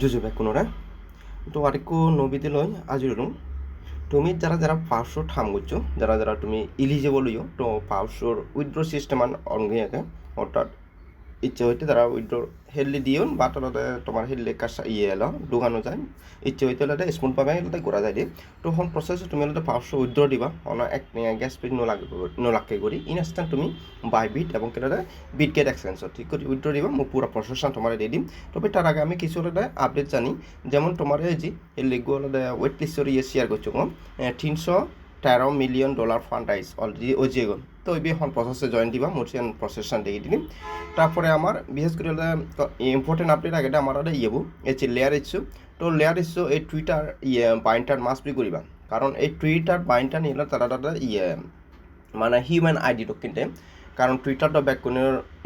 জুজুবে কোনোরা। তো আরেকু নবীতে লয় আজিরুম তুমি যারা যারা পাঁচশো ঠাম করছ, যারা যারা তুমি ইলিজিবল হইও, তো পাঁচশোর উইথড্র সিস্টেম অনগে অর্থাৎ ইচ্ছে হইতে তারা উইথড্র হেললি দিও বা তাহলে তোমার হেললি কাজ ইয়ে এলো, ঢুকানো যায়। ইচ্ছে হইতে হলে স্মুথ পাবে এলাতে করা যায়। দিয়ে তো হন প্রসেস তুমি হলে পাঁচশো উইথড্র দিবা। অন এক গ্যাস নোলাগে নোলাকে করি। ইনস্ট্যান্ট তুমি বাই বিট এবং কেটে বিট গেট এক্সচেঞ্জ ঠিক করে উইথড্র দিবা মোক পুরো প্রসেসটা তোমার দিয়ে দিম তবে তার আগে আমি কিছু হলে আপডেট জানি। যেমন তোমার যে, এই লিগু হলে ওয়েট লিস্টর ইয়ে শেয়ার করছ, কম। তিনশো তেরো মিলিয়ন ডলার ফান্ড আইস অলরেডি ও যে গল। তো ওই এখন প্রসেসে জয়েন দিবা মোট প্রসেসটা দিয়ে দিন তারপরে আমার বিশেষ করে ইম্পর্টেন্ট আপডেট আগে আমার একটা ইয়েবো এই লেয়ার ইস্যু তো লেয়ার ইস্যু এই টুইটার ইয়ে বাইন্টার মাস্ট বি করিবা কারণ এই টুইটার বাইন্টার নিলে তারা তারা ইয়ে মানে হিউম্যান আইডিটো কিনতে কারণ টুইটারটা ব্যাক কোনো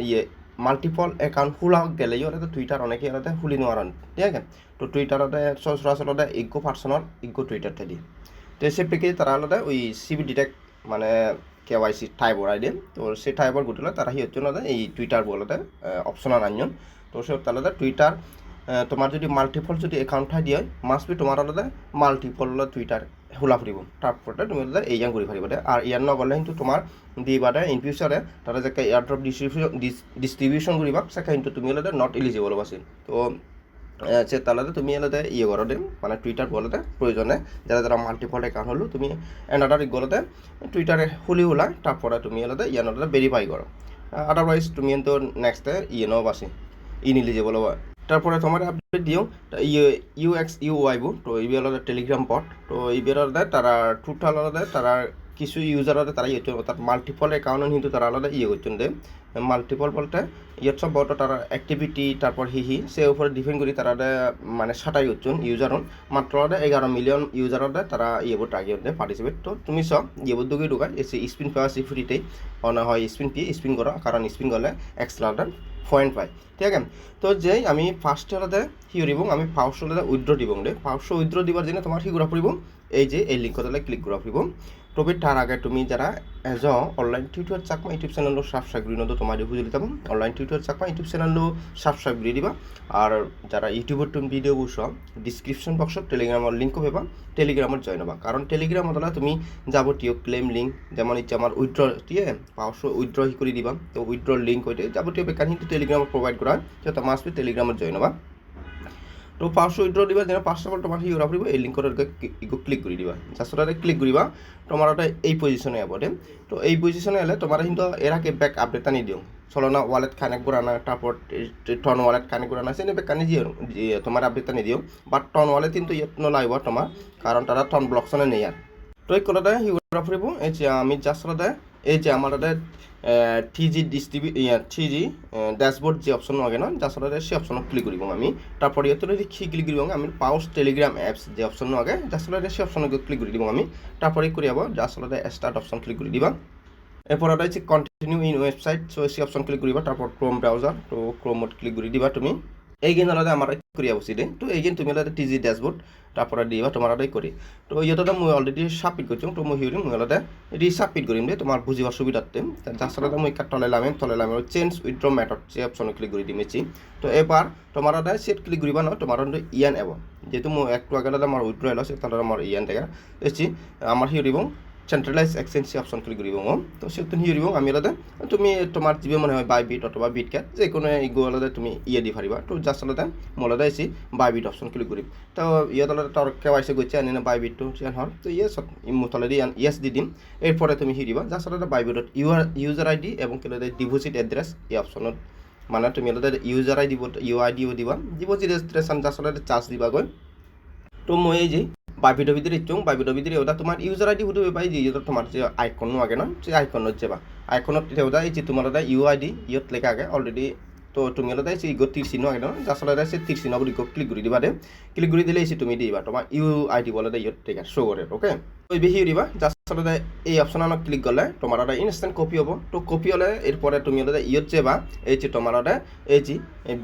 ইয়ে মাল্টিপল একাউন্ট খোলা গেলেও এটা টুইটার অনেকে এটা খুলি নোৱাৰণ ঠিক আছে? তো টুইটারতে সচরাচরতে ইগো পার্সোনাল ইগো টুইটার থাকি তো সে পেকে তারা আলাদা? ওই সিবি ডিটেক্ট মানে কে ওয়াই সি টাইপ ওরাই দিয়ে তো সেই টাইপর গুটিলে তারা হচ্ছে না এই টুইটার বলতে অপশনাল আনজন তো সে তাহলে টুইটার তোমার যদি মাল্টিপল যদি একাউন্ট থাই দিয়ে মাস্ট বি তোমার আলাদা মাল্টিপল টুইটার খোলা ফুৰিব তাৰপৰা তুমি তাতে এই কৰি পাৰিব দে আৰু ইয়াৰ নগ'লে কিন্তু তোমাৰ দিবা দে ইন ফিউচাৰে তাতে যে এয়াৰ ড্ৰপ ডিষ্ট্ৰিবিউশ্যন ডিষ্ট্ৰিবিউশ্যন কৰিবা চাকে কিন্তু তুমি হ'লে নট এলিজিবল আছে তো সে তাহলে তুমি এলাতে ইয়ে করো দে মানে টুইটার বলতে প্রয়োজনে। যারা যারা মাল্টিপল অ্যাকাউন্ট হলো, তুমি এনাদার গলতে টুইটারে খুলি ওলা তারপরে তুমি এলাতে ইয়ানোতে ভেরিফাই করো। আদারওয়াইজ তুমি তো নেক্সট ইয়ে নো বাসি ইনএলিজিবল হওয়া তারপরে তোমার আপডেট দিও ইয়ে ইউ এক্স ইউ ওয়াইবো তো ইবি হলো টেলিগ্রাম বট তো এইবার হলে তারা টোটাল হলে তারা কিছু ইউজার হলে তারা ইয়ে তার মাল্টিপল অ্যাকাউন্ট কিন্তু তারা আলাদা ইয়ে করছেন দে মাল্টিপল বলতে ইয়ে সব বট তারা অ্যাক্টিভিটি তারপর হি হি, সে উপরে ডিপেন্ড করি তারা মানে সাটাই হচ্ছেন ইউজার মাত্র এগারো মিলিয়ন ইউজার তারা ইয়ে বোট আগে পার্টিসিপেট তো তুমি সব ইয়ে বোট দুগে ঢুকায় এসে স্পিন পাওয়া সি অনা হয় স্পিন পিয়ে স্পিন করা, কারণ স্পিন করলে এক্সট্রা পয়েন্ট পাই ঠিক আছে? তো যেই আমি ফার্স্ট হলে হিও দিব, আমি ফার্স্ট হলে উইথড্র দিব। দে ফার্স্ট উইথড্র দিবার জন্য তোমার হিগুড়া ফুরিব এই যে এই লিঙ্কত ক্লিক করা ফুরিব তবে তার আগে তুমি যারা age online tutor Chakma YouTube চ্যানেলও সাবস্ক্রাইব করি নতো তোমার বুঝে দিতাম অনলাইন টিউটর চাকমা ইউটিউব চ্যানেলও সাবস্ক্রাইব করে দিবা। আর যারা ইউটিউবের তুমি ভিডিও বুঝছ ডিসক্রিপশন বক্সত টেলিগ্রামের লিঙ্কও পেবা টেলিগ্রামত জয়েন হবা। কারণ টেলিগ্রামত হলে তুমি যাবতীয় ক্লেম লিঙ্ক যেমন ইচ্ছে আমার উইথড্র দিয়ে পাওয়ার উইথড্র করে দিবা। তো উইথড্র লিঙ্ক হইতে যাবতীয় বেকার কিন্তু টেলিগ্রামত প্রোভাইড করা হয় তো মাস্ট বি টেলিগ্রামত জয়েন হবা। উইড্র দিবা, যেন পাঁচশো বল তোমার হিওরা ফুৰিব এই লিংকত ইগো ক্লিক কৰি দিবা। জাষ্টতে ক্লিক কৰিবা, তোমাৰ এটা এই পজিশনে দে তো এই পজিশনে এলে তোমার কিন্তু এর আগে ব্যাক আপডেট আনি দিও। চলনা ওয়ালেট কানেক্ট করা না তারপর টন ওয়ালেট কানেক্ট করা না সেনে ব্যাক আনি দিও তোমার আপডেট আনি দিও। বাট টন ওয়ালেট কিন্তু ইয়াত নলাগিব তোমাৰ, কাৰণ তারা টন ব্লকসনে নেই আর তো এই হিওরা ফুৰিব এই আমি জাষ্টতে এই যে আমার থ্রি জি ডিস্ট্রিবিউ থ্রি জি ড্যাশবোর্ড যে অপশন লাগে না, যার সাথে অপশন ক্লিক করিব আমি। তারপরে যদি কি ক্লিক করিব আমি পাউস টেলিগ্রাম অ্যাপস যে অপশন আগে, যার সাথে সেই অপশন ক্লিক করে দিব আমি। তারপরে করে যাব যার সাথে স্টার্ট অপশন ক্লিক করে দিবা। এরপর হচ্ছে কন্টিনিউ ইন ওয়েবসাইট সো সেই অপশন ক্লিক করিবা তারপর ক্রোম ব্রাউজার তো ক্রোমত ক্লিক করে দিবা তুমি। এইগিন আলাদা আমার করিয়া বসি দে তো এইগিন তুমি আলাদা টিজি ড্যাশবোর্ড তারপরে দিবা, তোমার করি। তো ইয়তে মই অলরেডি সাবমিট করছি, তো মই হিউরি মই এটি সাবমিট করিম দে তোমার বুঝিবার সুবিধাতে যার সাথে মই কাট তলাইলাম তলাইলাম চেঞ্জ উইথড্র মেথড সে অপশন ক্লিক করে দিমেছি তো এবার তোমার আলাদা সেট ক্লিক করিবা না, তোমার ইয়ান এব। যেহেতু মই একটু আগে আমার উইথড্র এলো সে তাহলে আমার ইয়ান দেখা। এসছি আমার হিউরিব সেন্ট্রালাইজ এক্সচেঞ্জ অপশন ক্লিক কৰিব তো সেইটো হিৰিব, আমি আলাদা তুমি তোমাৰ যিবোৰ মনে হয় বাই বিট অথবা বিট ক্যাট যে কোনো ইগো আলাদা তুমি ইয়ে দি পারিবা তো জাস্ট আলাদা মই আলাদা এসি বাই বিট অপশন ক্লিক কৰিম তো ইয়াত আলাদা তোর কেওয়াইসি গৈছে, আনি বাই বিটটো চেন হল। তো ইয়ে সব মুতলেদি ইয়েস দি দিম। এরপরে তুমি হিরিবা জাস্ট আলাদা বাই বিটত ইউআর ইউজার আইডি এবং কেলে ডিপোজিট এড্রেস এই অপশনত মানে তুমি আলাদা ইউজার আইডি ইউ আইডিও দিবা। ডিপোজিট রেজিস্ট্রেশন জাস্ট আলাদা চার্জ দিবাগৈ। তো মই এই যে বাইবিডো ভিতরে ইচ্ছুং বাইবিডো ভিতরে ওটা তোমার ইউজার আইডি হুদে পাই যে এটা তোমার যে আইকন আগে না, যে আইকন হচ্ছে বা আইকনত ওটা এই যে তোমার ওটা ইউ আইডি ইয়ত লেখা আগে অলরেডি তো তুমি ওটা সেই ইগো তীর চিহ্ন আগে না যার ফলে সে তীর চিহ্ন ইগো ক্লিক করে দিবা দে। ক্লিক করে দিলে এসে তুমি দিবা তোমার ইউ আইডি বলে ইয়ত টেকা শো করে ওকে ওই বেশি উঠিবা জাষ্ট আচলতে এই অপশ্যনত ক্লিক গ'লে তোমাৰ এটা ইনষ্টেণ্ট কপি হ'ব। তো কপি হ'লে এরপরে তুমি হলে ইয়ত যাবা, এই যে তোমার ওটা এই যে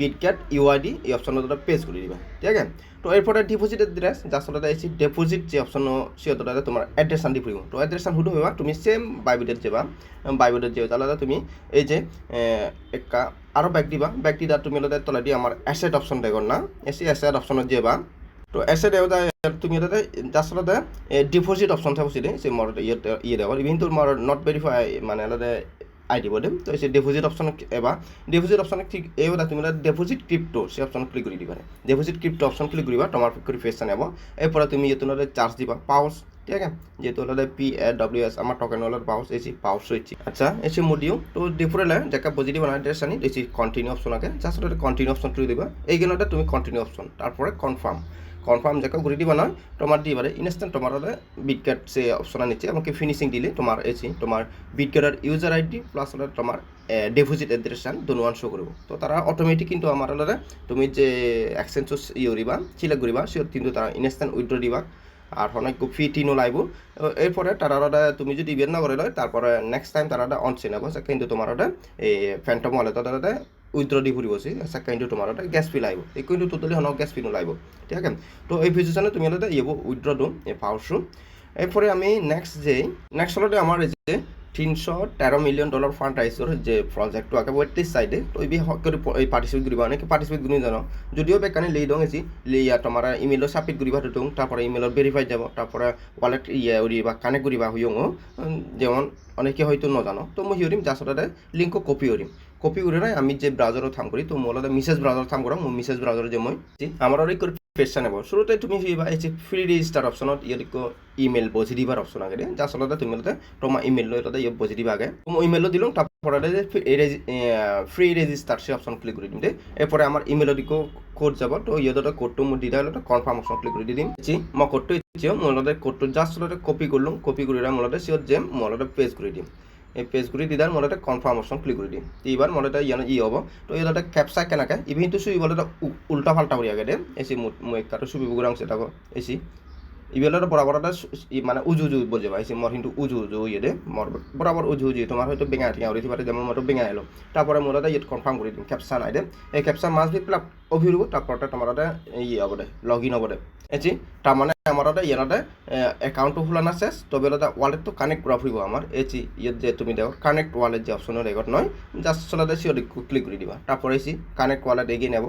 বিটক্যাট ইউআইডি এই অপশনত ওটা পেজ করে দিবা, ঠিক আছে? তো এরপরে ডিপোজিট এড্রেস জাস্ট ওটা এই যে ডিপোজিট যে অপশন সিহঁত ওটা তোমার এড্রেস আন ফুৰিব তো এড্রেস আন সুধো হবা তুমি সেম বাইবিডত যাবা বাইবিডত যাবা তাহলে তুমি এই যে একটা আরও ব্যাগ দিবা। ব্যাগ দিদা তুমি হলে তলাদি আমার অ্যাসেট অপশন দেখো না এসি অ্যাসেট অপশনত যাবা তো এসে দেওয়া তুমি এটা জাস্ট আলাদা ডিপোজিট অপশন থাকছে দে সে মর ইয়ে ইয়ে দেওয়ার। ইভিন তোর মর নট ভেরিফাই মানে আলাদা আই দিব দেম। তো সে ডিপোজিট অপশন এবার ডিপোজিট অপশন ক্লিক এইবার তুমি ডিপোজিট ক্রিপ্টো সে অপশন ক্লিক করে দিবা ডিপোজিট ক্রিপ্টো অপশন ক্লিক করিবা তোমার করে ফেস নেব এরপরে তুমি তোমার চার্জ দিবা পাউস ঠিক আছে? যেহেতু হলো পি এ ডব্লিউ এস আমার টোকেন হলো পাউস এসি পাউস হয়েছি আচ্ছা এসি মোডিও তো ডিফরেন্ট যাকে পজিটিভ বানাই ড্রেস আনি এসি কন্টিনিউ অপশন আগে জাস্ট কন্টিনিউ অপশন করে দিবা। এইখানে তুমি কন্টিনিউ অপশন তারপরে কনফার্ম কনফার্ম যাকে ঘুরে দিবা নয় তোমার দিবারে ইনস্ট্যান্ট তোমার বিটক্যাট সে অপশন নিচ্ছে এমনকি ফিনিশিং দিলে তোমার এসি তোমার বিটক্যাটের ইউজার আইডি প্লাস তোমার ডিপোজিট এড্রেসান দুনুয়ান শো করব। তো তারা অটোমেটিক কিন্তু আমার হলে তুমি যে এক্সচেঞ্জ ইয়ে করিবা সিলেক্ট করিবা সে কিন্তু তারা ইনস্ট্যান্ট উইথড্র দিবা। আর অনেক ফি টিনও লাগব এরপরে তারা তুমি যদি ইভেন্ট না করে লয়, তারপরে নেক্সট টাইম তারা অন চিন নেব কিন্তু তোমার এই ফ্যান্টম হলে তাদের ফুৰিব আছে আচ্ছা কিন্তু তোমাৰ এটা গেছ ফিল আহিব। এই কিন্তু টোটেলি হনক গেছ ফিল নোলাইব, ঠিক আছে? তো এই ভিডিওজনে তুমি হলে ইয়ে উইথড্র দিওঁ এই পাওয়ারশো এরপরে আমি নেক্সট যে নেক্সট হলে আমার এই যে তিনশো তেরো মিলিয়ন ডলার ফান্ড রাইজৰ যে প্ৰজেক্টটো আগে ৱেটলিষ্ট চাইডে তো এই কৰি পাৰ্টিচিপেট কৰিব অনেকে পাৰ্টিচিপেট কৰি জানো যদিও বেকানি লেই দং এসি লেইয়া তোমার ইমেইলত সাবমিট করিবা দিওঁ তারপরে ইমেইলত ভেরিফাই যাব তারপরে ওয়ালেট ইয়ে করিবা কানেক্ট করিবা হুইও যেমন অনেকে হয়তো নজানো। তো মই হিউরিম যার সাথে লিঙ্কও কপি করিম কপি করে নাই, আমি যে ব্রাউজারত কাম করি, তো লগত মিছেজ ব্রাউজার কৰা মোৰ মিছেজ ব্রাউজার যে মই আমার অনেক করে পেজটা নেব শুরুতে তুমি ভাবিবা এই যে ফ্রি রেজিষ্টার অপশনত ইয়াত ইমেল বজি দিবার অপশন আগে যা আচলতে তুমি তোমার ইমেল লৈ তাতে ইয়াত বজি দিবা আগে। মই ইমেইলত দিলোঁ তারপরে যে ফ্রি রেজিষ্টার সে অপশন ক্লিক করে দিম দে। এরপরে আমার ইমেইলত দিকো কোড যাব, তো ইহঁতৰ কোডটো মোৰ দি দিলে কনফাৰ্ম অপশ্যন ক্লিক দি দিম। জি মই কোডটো মোৰ লগতে কোডটো জাষ্ট কপি কৰিলোঁ কপি কৰি মোৰ লগতে চিয়ত যেম মই পেজ কৰি দিম। এই পেজ কৰি দিদাৰ মই লগতে কনফাৰ্ম অপশ্যন ক্লিক কৰি দিম। এইবাৰ মই লগতে ইয়াৰ ই হ'ব। তো ইয়াতে কেপচা কেনেকৈ? ইভিনটো চুইবলৈ উল্টা ফাল্টা কৰি আগে মোৰ একাটো চুবিব গোৰাং সেটাকো এচি ইবেলত বরাবর মানে উজু উজু বুঝে পাইছি মোর কিন্তু উজু উজু ইয়ে দে। মোর বরাবর উজু উজু তোমার হয়তো বেঙা ঠিয়া উড়ি পারে যেমন মোর বেঙা এলো। তারপরে মোর ইয়ে কনফার্ম করে দিম। ক্যাপসা নাই দে। এই ক্যাপসা মাছ বি প্লাপ অভিরব তারপরে তোমার ইয়ে হব দে। লগ ইন হব দে। এচি তার মানে আমার ইয়াতে একাউন্টটো খোলা শেষ, তবে ওয়ালেটটো কানেক্ট করা ফুৰিব আমার। এচি ইয়াত যে তুমি দেখো কানেক্ট ওয়ালেট যে অপশনের রেকর্ড নয় জাস্ট চলাতে সিওর ক্লিক করে দিবা। তারপরে এসি কানেক্ট ওয়ালেট এগিয়ে নেব।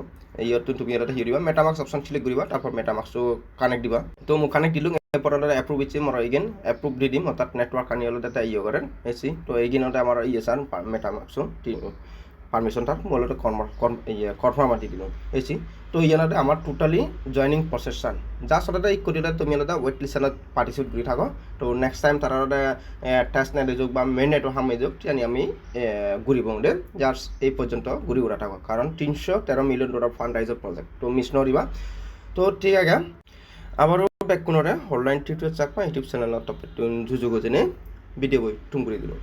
ইয়াত তুমি ইয়াতে হিয়ে দিবা মেটামাক্স অপশন সিলেক্ট কৰিবা তারপর মেটামাক্সটো কানেক্ট দিবা। তো মোক কানেক্ট দিলোঁ, এরপর অ্যাপ্রুভ ইচ্ছে মর এগেন অ্যাপ্রুভ দি দিম, অর্থাৎ নেটওয়ার্ক আনি হলে তাতে ইয়ে করেন এসি তো এইগিনতে আমার ইয়ে চান মেটামাক্সো পারমিশনটা মূলত কনফার্ম দি দিলোঁ। এসি তো ইয়াতে আমার টোটালি জয়নিং প্রসেস চান যা আচলতে এই কৰিলে তুমি আলাদা ৱেইট লিষ্টত পাৰ্টিচিপেট কৰি থাকো। তো নেক্সট টাইম তাৰ টেষ্ট নেট যোগ বা মেইন নেটৰ সামৰি যোগ তেতিয়া আমি ঘূৰি পাওঁ দে যাৰ এই পৰ্যন্ত ঘূৰি উৰা থাকো। কাৰণ তিনশো তেরো million dollar fund raiser project তো মিস নরিবা তো ঠিক আছে। আবারও ব্যাক কোনোরে অনলাইন টিউটোরিয়াল চাকপা ইউটিউব চ্যানেল টপিক জুজুগো জেনে ভিডিও বই, টুম করে দিল।